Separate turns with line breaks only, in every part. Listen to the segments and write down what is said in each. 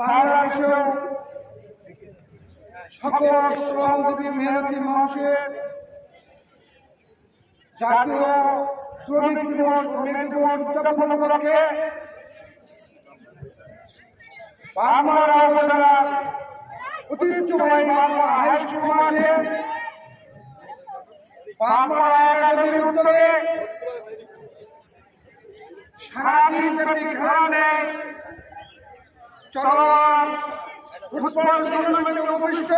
বাংলাদেশেও সকল শ্রমজীবী মেহনতি মানুষের জাতীয় শ্রমিক দিবস মে দিবস উদযাপন উপলক্ষে বাংলার উপজেলার ঐতিহ্যবাহী বাংলা সারাদিন চলমান ফুটবল টুর্নামেন্টে অনুষ্ঠিত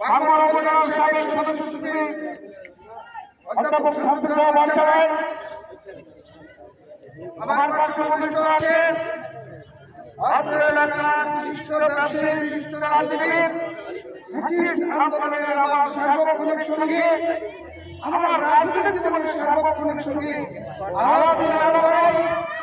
বাংলা উপজেলার সাবেক সদস্য সচিব অধ্যাপক হামদুল্লাহ বাজার আমার পাশে অত্র এলাকার বিশিষ্ট ব্যবসায়ী, বিশিষ্ট রাজনীতিবিদ, ব্রিটিশ আন্দোলনের আমার সার্বক্ষণিক সঙ্গী, আমার রাজনৈতিক জীবনের সার্বক্ষণিক সঙ্গী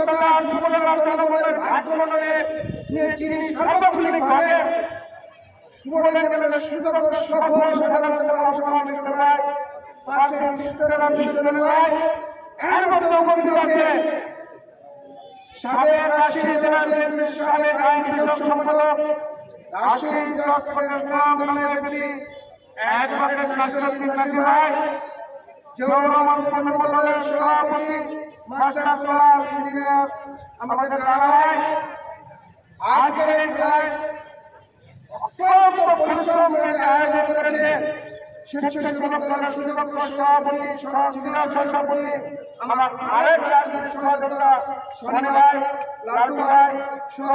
তথা সুবর্ণার জনগণের ভাগ্যমনের নিয়ে যিনি সার্বক্ষণিকভাবে সুবর্ণের সুযোগ সফল সাধারণ সভা সমাবেশ ভাই পাশে বিশিষ্ট রাজনীতি ভাই এর মধ্যে উপস্থিত আছে সাবেক রাজশাহী জেলা বিএনপির সাবেক আইন বিষয়ক সম্পাদক রাজশাহী জজ কমিশন আন্দোলনের ব্যক্তি অ্যাডভোকেট নাসিরুদ্দিন নাসির ভাই জৌর রহমান দলের সভাপতি মাস্টার আব্দুল্লাহ ইঞ্জিনিয়ার আমাদের গ্রামায় আজকের এই খেলায় অত্যন্ত পরিশ্রম করে আয়োজন করেছে স্বেচ্ছাসেবক দলের সুযোগ্য সভাপতি সিনিয়র সভাপতি আমার আরেক রাজনৈতিক সহযোগিতা সনি ভাই লাড্ডু ভাই সহ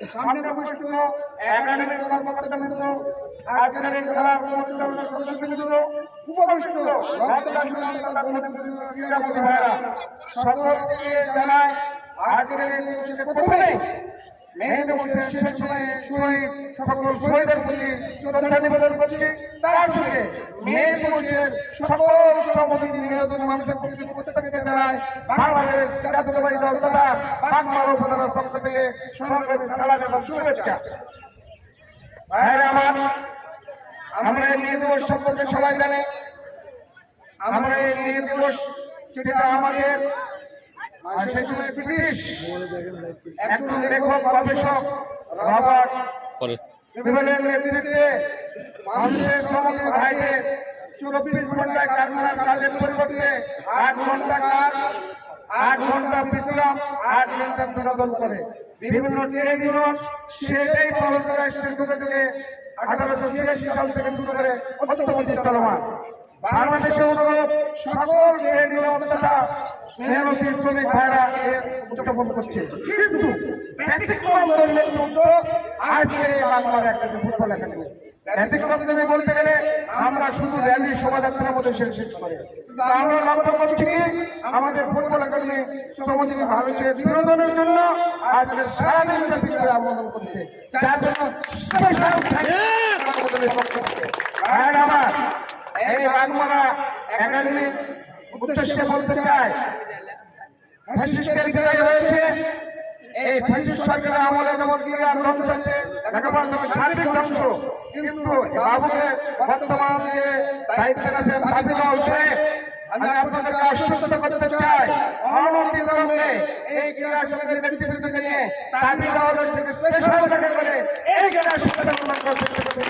সামনে উপস্থিত একাডেমিক কর্মকর্তাবৃন্দ আজকের খেলার পরিচালনা সদস্যবৃন্দ উপবিষ্ট সকলকে জানায় আজকের প্রথমে মেয়ে দিবসের শেষ সময়ে শহীদ সকল শহীদের প্রতি শ্রদ্ধা নিবেদন করছি। তার সঙ্গে মেয়ে দিবসের সকল নিহত মানুষের প্রতি প্রত্যেককে জানাই। বাংলাদেশ জাতীয়তাবাদী দল তথা বাংলা উপজেলার পক্ষ থেকে সংগ্রামের সালাম এবং শুভেচ্ছা। ভাইরা আমার আমরা এই মেয়ে দিবস সম্পর্কে সবাই জানে। আমরা এই মেয়ে দিবস যেটা আমাদের আহ, সেই সময় ব্রিটিশ একজন লেখক গবেষক রবার্ট
পরে
বিভিন্ন নেতৃত্বে মানুষের শ্রমিক ভাইদের চব্বিশ ঘন্টায় কারখানার কাজের পরিবর্তে আট ঘণ্টা কাজ আট ঘণ্টা বিশ্রাম আট ঘণ্টা বিনোদন করে। বিভিন্ন ট্রেড ইউনিয়ন সেটাই পালন করা শুরু করে থেকে আঠারোশো ছিয়াশি সাল থেকে শুরু করে অত্যন্ত চলমান বাংলাদেশে অনুরূপ সকল ট্রেড ইউনিয়ন তথা মেহনতি শ্রমিক ভাইরা উদযাপন করছে। কিন্তু ব্যতিক্রম আজকে বাংলার একটা ফুটবল একাডেমি ব্যতিক্রম তুমি বলতে গেলে আমরা শুধু র্যালি শোভাযাত্রার মধ্যে আমাদের ফুটবল একাডেমি শ্রমজীবী মানুষের বিনোদনের জন্য আজকে সারাদিন ব্যাপী করে আন্দোলন করছে। যার জন্য পক্ষ আমার, এই বাগমারা একাডেমির উদ্দেশ্যে বলতে চাই ফ্যাসিস্টের বিদায় হয়েছে এই ফ্যাসিস্ট সরকারের আমলে ক্রীড়া ধ্বংস হয়েছে একেবারে শারীরিক ধ্বংস। কিন্তু বাবুকে বর্তমান যে দায়িত্বে দাবি দেওয়া হচ্ছে আমি আপনাদেরকে আশ্বস্ত করতে চাই অনতি বিলম্বে এই ক্রীড়া সমিতির নেতৃত্বকে নিয়ে দেওয়া হচ্ছে পেশাগত করে এই ক্রীড়া করতে